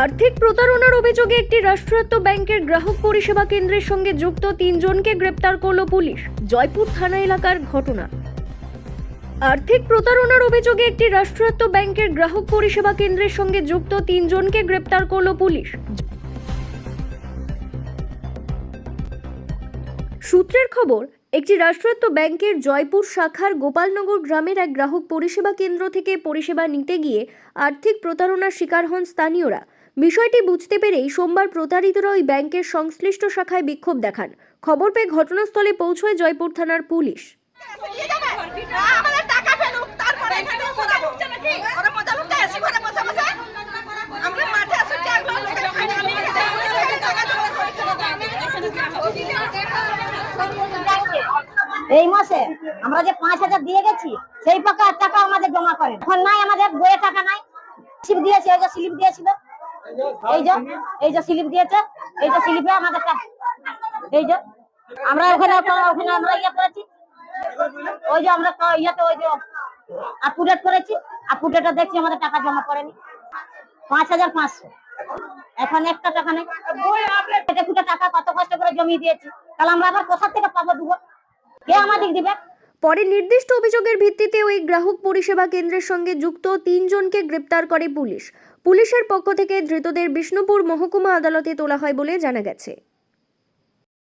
আর্থিক প্রতারণার অভিযোগে একটি রাষ্ট্রায়ত্ত ব্যাংকের গ্রাহক পরিষেবা কেন্দ্রের সঙ্গে যুক্ত তিনজনকে গ্রেপ্তার করল পুলিশ। জয়পুর থানা এলাকার ঘটনা। আর্থিক প্রতারণার অভিযোগে একটি রাষ্ট্রায়ত্ত ব্যাংকের গ্রাহক পরিষেবা কেন্দ্রের সঙ্গে যুক্ত তিনজনকে গ্রেপ্তার করল পুলিশ। সূত্রের খবর, একটি রাষ্ট্রায়ত্ত ব্যাংকের জয়পুর শাখার গোপালনগর গ্রামের এক গ্রাহক পরিষেবা কেন্দ্র থেকে পরিষেবা নিতে গিয়ে আর্থিক প্রতারণার শিকার হন স্থানীয়রা। বিষয়টি বুঝতে পেরেই সোমবার প্রতারিতরা ওই ব্যাংকের সংশ্লিষ্ট শাখায় বিক্ষোভ দেখান। খবর পেয়ে ঘটনাস্থলে পৌঁছয় জয়পুর থানার পুলিশ। এই মাসে আমরা যে পাঁচ হাজার দিয়ে গেছি, সেই টাকা টাকা আমাদের জমা করেন। এখন নাই আমাদের বইয়ে টাকা নাই। স্লিপ দিয়েছে এই যে স্লিপ দিয়েছিল। এই যে যে আমাদের ইয়ে করেছি। দেখছি আমাদের টাকা জমা করেনি পাঁচ হাজার পাঁচশো। এখন একটা টাকা নেই। টাকা কত কষ্ট করে জমিয়ে দিয়েছি। তাহলে আমরা আবার কোথা থেকে পাবো দেবো কে আমাদের দিবে? পরে নির্দিষ্ট অভিযোগের ভিত্তিতে ওই গ্রাহক পরিষেবা কেন্দ্রের সঙ্গে যুক্ত তিনজনকে গ্রেপ্তার করে পুলিশ। পুলিশের পক্ষ থেকে ধৃতদের বিষ্ণুপুর মহকুমা আদালতে তোলা হয় বলে জানা গেছে।